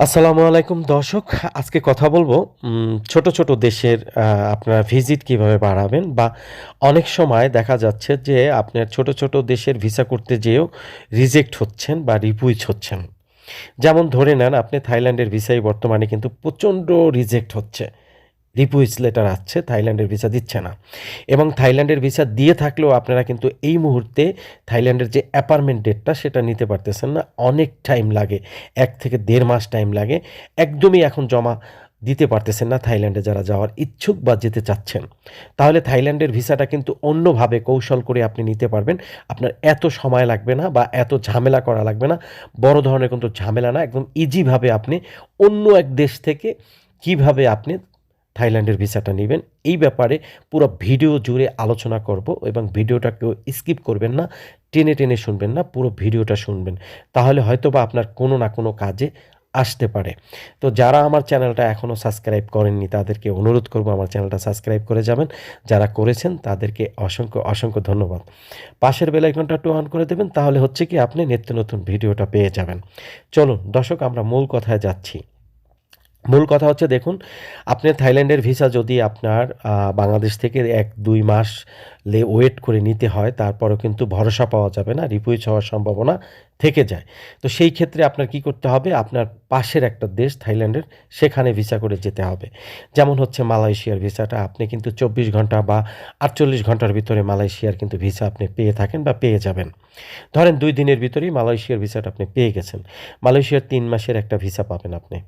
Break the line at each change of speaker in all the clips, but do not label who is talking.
আসসালামু আলাইকুম, দর্শক। আজকে কথা বলব ছোট ছোট দেশের আপনার ভিজিট কীভাবে বাড়াবেন বা অনেক সময় দেখা যাচ্ছে যে আপনার ছোট ছোট দেশের ভিসা করতে যেয়েও রিজেক্ট হচ্ছেন বা রিপুইজ হচ্ছেন। যেমন ধরে নেন, আপনি থাইল্যান্ডের ভিসাই বর্তমানে কিন্তু প্রচণ্ড রিজেক্ট হচ্ছে। রিপুইচ লেটার আসছে, থাইল্যান্ডের ভিসা দিচ্ছে না। এবং থাইল্যান্ডের ভিসা দিয়ে থাকলেও আপনারা কিন্তু এই মুহূর্তে থাইল্যান্ডের যে অ্যাপার্টমেন্ট ডেটটা সেটা নিতে পারতেছেন না। অনেক টাইম লাগে, এক থেকে দেড় মাস টাইম লাগে, একদমই এখন জমা দিতে পারতেছেন না থাইল্যান্ডে যারা যাওয়ার ইচ্ছুক বা যেতে চাচ্ছেন। তাহলে থাইল্যান্ডের ভিসাটা কিন্তু অন্যভাবে কৌশল করে আপনি নিতে পারবেন। আপনার এত সময় লাগবে না বা এত ঝামেলা করা লাগবে না। বড় ধরনের কিন্তু ঝামেলা না, একদম ইজিভাবে আপনি অন্য এক দেশ থেকে কীভাবে আপনি থাইল্যান্ডের ভিসাটা নেবেন। এই ব্যাপারে পুরো ভিডিও জুড়ে আলোচনা করব এবং ভিডিওটা কেউ স্কিপ করবেন না, টেনে টেনে শুনবেন না, পুরো ভিডিওটা শুনবেন। তাহলে হয়তো বা আপনার কোনো না কোনো কাজে আসতে পারে। তো যারা আমার চ্যানেলটা এখনও সাবস্ক্রাইব করেননি, তাদেরকে অনুরোধ করব আমার চ্যানেলটা সাবস্ক্রাইব করে যাবেন। যারা করেছেন, তাদেরকে অসংখ্য অসংখ্য ধন্যবাদ। পাশের বেলাইকনটা একটু অন করে দেবেন, তাহলে হচ্ছে কি আপনি নিত্য নতুন ভিডিওটা পেয়ে যাবেন। চলুন, দর্শক, আমরা মূল কথায় যাচ্ছি। মূল কথা হচ্ছে, দেখুন, আপনি থাইল্যান্ডের ভিসা যদি আপনার বাংলাদেশ থেকে এক, দুই মাস লে ওয়েট করে নিতে হয়, তারপরেও কিন্তু ভরসা পাওয়া যাবে না রিপুইচ হওয়ার সম্ভাবনা থেকে যায়। তো সেই ক্ষেত্রে আপনার কি করতে হবে, আপনার পাশের একটা দেশ থাইল্যান্ডের, সেখানে ভিসা করে যেতে হবে। যেমন হচ্ছে মালয়েশিয়ার ভিসাটা, আপনি কিন্তু চব্বিশ ঘণ্টা বা আটচল্লিশ ঘণ্টার ভিতরে মালয়েশিয়ার কিন্তু ভিসা আপনি পেয়ে থাকেন বা পেয়ে যাবেন। ধরেন দুই দিনের ভিতরেই মালয়েশিয়ার ভিসাটা আপনি পেয়ে গেছেন, মালয়েশিয়ার তিন মাসের একটা ভিসা পাবেন আপনি।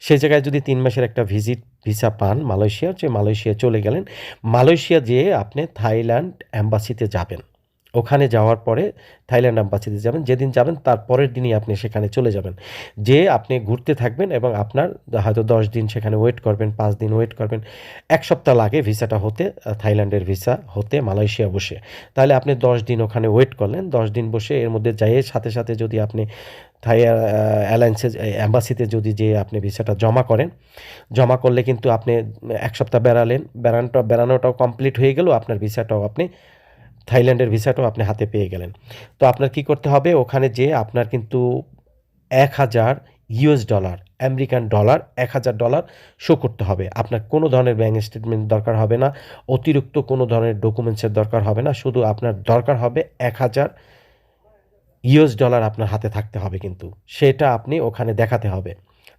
সেই জায়গায় যদি তিন মাসের একটা ভিজিট, ভিসা পান মালয়েশিয়া, যে মালয়েশিয়া চলে গেলেন, মালয়েশিয়া যেয়ে আপনি থাইল্যান্ড অ্যাম্বাসিতে যাবেন। ওখানে যাওয়ার পরে থাইল্যান্ড অ্যাম্বাসিতে যাবেন, যেদিন যাবেন তার পরের দিনই আপনি সেখানে চলে যাবেন। যে আপনি ঘুরতে থাকবেন এবং আপনার হয়তো দশ দিন সেখানে ওয়েট করবেন, পাঁচ দিন ওয়েট করবেন, এক সপ্তাহ লাগে ভিসাটা হতে, থাইল্যান্ডের ভিসা হতে মালয়েশিয়া বসে। তাহলে আপনি দশ দিন ওখানে ওয়েট করলেন, দশ দিন বসে এর মধ্যে যাইয়ে সাথে সাথে যদি আপনি থাই অ্যালায়েন্সে অ্যাম্বাসিতে যদি যে আপনি ভিসাটা জমা করেন, জমা করলে কিন্তু আপনি এক সপ্তাহ বেড়ালেন, বেড়ানোটা, বেড়ানোটাও কমপ্লিট হয়ে গেল, আপনার ভিসাটাও আপনি থাইল্যান্ডের ভিসাটাও আপনি হাতে পেয়ে গেলেন। তো আপনার কি করতে হবে? ওখানে যে আপনার কিন্তু এক হাজার ইউএস ডলার, আমেরিকান ডলার, এক হাজার ডলার শো করতে হবে। আপনার কোনো ধরনের ব্যাঙ্ক স্টেটমেন্ট দরকার হবে না, অতিরিক্ত কোনো ধরনের ডকুমেন্টসের দরকার হবে না, শুধু আপনার দরকার হবে এক হাজার ইউএস ডলার আপনার হাতে থাকতে হবে কিন্তু। সেটা আপনি ওখানে দেখাতে হবে।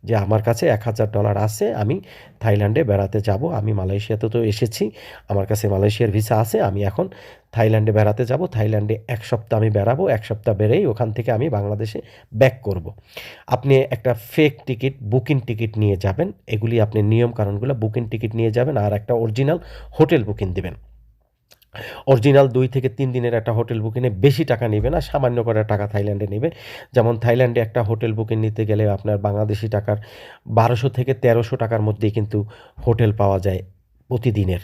যে আমার কাছে এক হাজার ডলার আছে, আমি থাইল্যান্ডে বেড়াতে যাব। আমি মালয়েশিয়াতে তো এসেছি, আমার কাছে মালয়েশিয়ার ভিসা আছে, আমি এখন থাইল্যান্ডে বেড়াতে যাব। থাইল্যান্ডে এক সপ্তাহ আমি বেড়াবো, এক সপ্তাহ বেড়েই ওখান থেকে আমি বাংলাদেশে ব্যাক করব। আপনি একটা ফেক টিকিট বুকিং টিকিট নিয়ে যাবেন, এগুলি আপনি নিয়ম কারণগুলো বুকিং টিকিট নিয়ে যাবেন আর একটা অরিজিনাল হোটেল বুকিং দিবেন। অরিজিনাল দুই থেকে তিন দিনের একটা হোটেল বুকিংয়ে বেশি টাকা নেবে না, সামান্য করে টাকা থাইল্যান্ডে নেবে। যেমন থাইল্যান্ডে একটা হোটেল বুকিং নিতে গেলে আপনার বাংলাদেশি টাকার বারোশো থেকে তেরোশো টাকার মধ্যেই কিন্তু হোটেল পাওয়া যায় প্রতিদিনের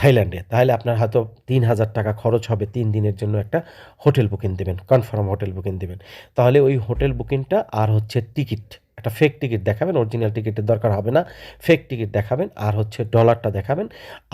থাইল্যান্ডে। তাহলে আপনার হয়তো তিন হাজার টাকা খরচ হবে তিন দিনের জন্য একটা হোটেল বুকিং দেবেন, কনফার্ম হোটেল বুকিং দেবেন। তাহলে ওই হোটেল বুকিংটা আর হচ্ছে টিকিট। একটা ফেক টিকিট দেখাবেন অরিজিনাল টিকিটের দরকার হবে না। ফেক টিকিট দেখাবেন আর হচ্ছে ডলারটা দেখাবেন।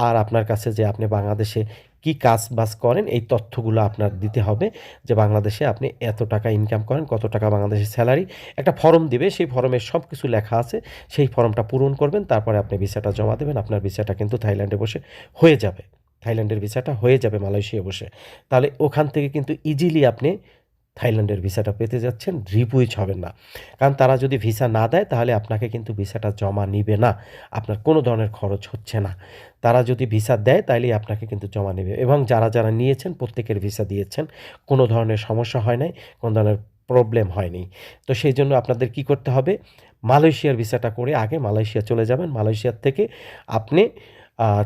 আর আপনার কাছে যে আপনি বাংলাদেশে কি কাজ বাজ করেন, এই তথ্যগুলো আপনার দিতে হবে যে বাংলাদেশে আপনি এত টাকা ইনকাম করেন, কত টাকা বাংলাদেশের স্যালারি একটা ফর্ম দিবে, সেই ফর্মের সব কিছু লেখা আছে। সেই ফর্মটা পূরণ করবেন, তারপরে আপনি ভিসাটা জমা দেবেন। আপনার ভিসাটা কিন্তু থাইল্যান্ডে বসে হয়ে যাবে। থাইল্যান্ডের ভিসাটা হয়ে যাবে, মালয়েশিয়া বসে। তাহলে ওখান থেকে কিন্তু ইজিলি আপনি থাইল্যান্ডের ভিসাটা পেতে যাচ্ছেন রিপুইচ হবেন না। কারণ তারা যদি ভিসা না দেয়, তাহলে আপনাকে কিন্তু ভিসাটা জমা নিবে না। আপনার কোনো ধরনের খরচ হচ্ছে না। তারা যদি ভিসা দেয়, তাইলেই আপনাকে কিন্তু জমা নেবে। এবং যারা যারা নিয়েছেন, প্রত্যেকের ভিসা দিয়েছেন, কোনো ধরনের সমস্যা হয় নাই, কোনো ধরনের প্রবলেম হয়নি। তো সেই জন্য আপনাদের কি করতে হবে? মালয়েশিয়ার ভিসাটা করে আগে মালয়েশিয়া চলে যাবেন। মালয়েশিয়ার থেকে আপনি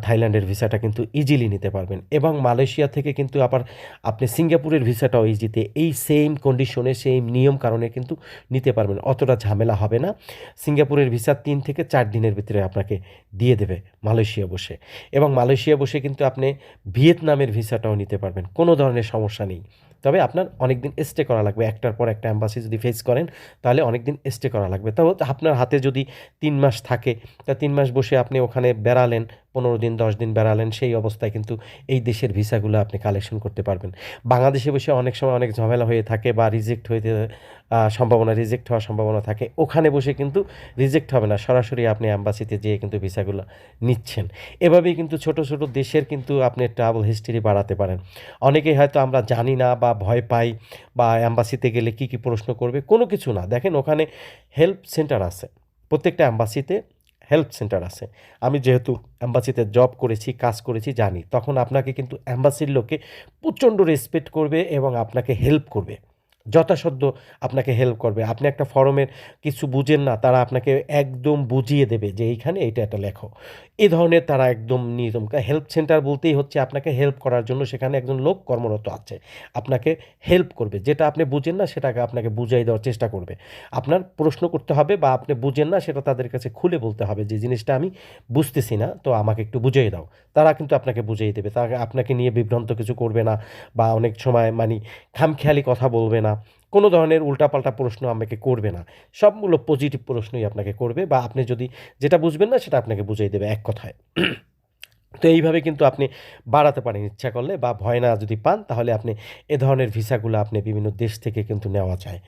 থাইল্যান্ডের ভিসাটা কিন্তু ইজিলি নিতে পারবেন। এবং মালয়েশিয়া থেকে কিন্তু আবার আপনি সিঙ্গাপুরের ভিসাটাও ইজিতে এই সেম কন্ডিশনে সেম নিয়ম কারণে কিন্তু নিতে পারবেন। অতটা ঝামেলা হবে না। সিঙ্গাপুরের ভিসা তিন থেকে চার দিনের ভিতরে আপনাকে দিয়ে দেবে মালয়েশিয়া বসে। এবং মালয়েশিয়া বসে কিন্তু আপনি ভিয়েতনামের ভিসাটাও নিতে পারবেন। কোনো ধরনের সমস্যা নেই। তবে আপনার অনেক দিন স্টে করা লাগবে। একটার পর একটা অ্যাম্বাসি যদি ফেস করেন, তাহলে অনেক দিন স্টে করা লাগবে। তবে আপনার হাতে যদি তিন মাস থাকে, তা তিন মাস বসে আপনি ওখানে বেড়ালেন পনেরো দিন, দশ দিন বেড়ালেন, সেই অবস্থায় কিন্তু এই দেশের ভিসাগুলো আপনি কালেকশন করতে পারবেন। বাংলাদেশে বসে অনেক সময় অনেক ঝামেলা হয়ে থাকে বা রিজেক্ট হইতে সম্ভাবনা রিজেক্ট হওয়ার সম্ভাবনা থাকে। ওখানে বসে কিন্তু রিজেক্ট হবে না। সরাসরি আপনি অ্যাম্বাসিতে যেয়ে কিন্তু ভিসাগুলো নিচ্ছেন। এভাবেই কিন্তু ছোট ছোট দেশের কিন্তু আপনি ট্রাভেল হিস্ট্রি বাড়াতে পারেন। অনেকেই হয়তো আমরা জানি না বা ভয় পাই বা অ্যাম্বাসিতে গেলে কি কি প্রশ্ন করবে, কোনো কিছু না। দেখেন ওখানে হেল্প সেন্টার আছে। প্রত্যেকটা অ্যাম্বাসিতে হেল্প সেন্টার আছে। আমি যেহেতু অ্যাম্বাসিতে জব করেছি, কাজ করেছি, জানি, তখন আপনাকে কিন্তু অ্যাম্বাসির লোকে প্রচণ্ড রেসপেক্ট করবে এবং আপনাকে হেল্প করবে। যথাসাধ্য আপনাকে হেল্প করবে। আপনি একটা ফর্মের কিছু বুঝেন না, তারা আপনাকে একদম বুঝিয়ে দেবে যে এইখানে এইটা একটা লেখো। এ ধরনের তারা একদম নিয়ম হেল্প সেন্টার বলতেই হচ্ছে আপনাকে হেল্প করার জন্য সেখানে একজন লোক কর্মরত আছে। আপনাকে হেল্প করবে। যেটা আপনি বুঝেন না সেটাকে আপনাকে বুঝাই দেওয়ার চেষ্টা করবে। আপনার প্রশ্ন করতে হবে বা আপনি বুঝেন না সেটা তাদের কাছে খুলে বলতে হবে যে জিনিসটা আমি বুঝতেছি না, তো আমাকে একটু বুঝিয়ে দাও। তারা কিন্তু আপনাকে বুঝিয়ে দেবে। তারা আপনাকে নিয়ে বিভ্রান্ত কিছু করবে না বা অনেক সময় মানে খামখেয়ালি কথা বলবে না। কোনো ধরনের উল্টাপাল্টা প্রশ্ন আমাকে করবে না। সবগুলো পজিটিভ প্রশ্নই আপনাকে করবে বা আপনি যদি যেটা বুঝবেন না সেটা আপনাকে বুঝিয়ে দেবে এক কথায়। তো এইভাবে কিন্তু আপনি বাড়াতে পারেন ইচ্ছা করলে বা ভয় না যদি পান, তাহলে আপনি এ ধরনের ভিসাগুলো আপনি বিভিন্ন দেশ থেকে কিন্তু নেওয়া যায়।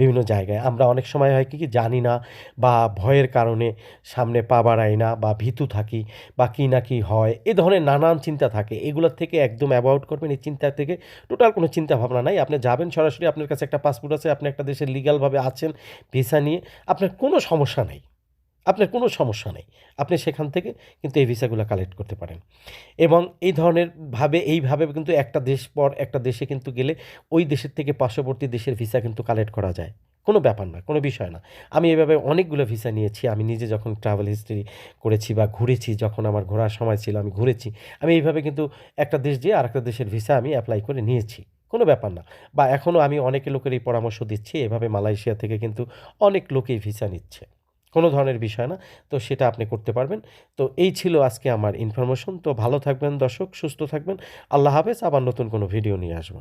বিভিন্ন জায়গায়। আমরা অনেক সময় হয় কি কি জানি না বা ভয়ের কারণে সামনে পা বাড়াই না বা ভীতু থাকি বা কী না কী হয়, এ ধরনের নানান চিন্তা থাকে। এগুলোর থেকে একদম অ্যাভয়েড করবেন, এই চিন্তা থেকে টোটাল কোনো চিন্তা ভাবনা নাই। আপনি যাবেন সরাসরি, আপনার কাছে একটা পাসপোর্ট আছে, আপনি একটা দেশে লিগালভাবে আছেন, ভিসা নিয়ে, আপনার কোনো সমস্যা নেই। আপনার কোনো সমস্যা নেই। আপনি সেখান থেকে কিন্তু এই ভিসাগুলো কালেক্ট করতে পারেন। এবং এই ধরনের ভাবে এইভাবে কিন্তু একটা দেশ পর একটা দেশে কিন্তু গেলে ওই দেশের থেকে পার্শ্ববর্তী দেশের ভিসা কিন্তু কালেক্ট করা যায়। কোনো ব্যাপার না, কোনো বিষয় না। আমি এভাবে অনেকগুলো ভিসা নিয়েছি। আমি নিজে যখন ট্রাভেল হিস্ট্রি করেছি বা ঘুরেছি, যখন আমার ঘোরার সময় ছিল, আমি ঘুরেছি। আমি এইভাবে কিন্তু একটা দেশ দিয়ে আরেকটা দেশের ভিসা আমি অ্যাপ্লাই করে নিয়েছি। কোনো ব্যাপার না। বা এখনও আমি অনেকে লোকের এই পরামর্শ দিচ্ছি। এভাবে মালয়েশিয়া থেকে কিন্তু অনেক লোকেই ভিসা নিচ্ছে। কোনো ধরনের বিষয় না, তো সেটা আপনি করতে পারবেন। তো এই ছিল আজকে আমার ইনফরমেশন তো ভালো থাকবেন দর্শক, সুস্থ থাকবেন। আল্লাহ হাফেজ, আবার নতুন কোনো ভিডিও নিয়ে আসব।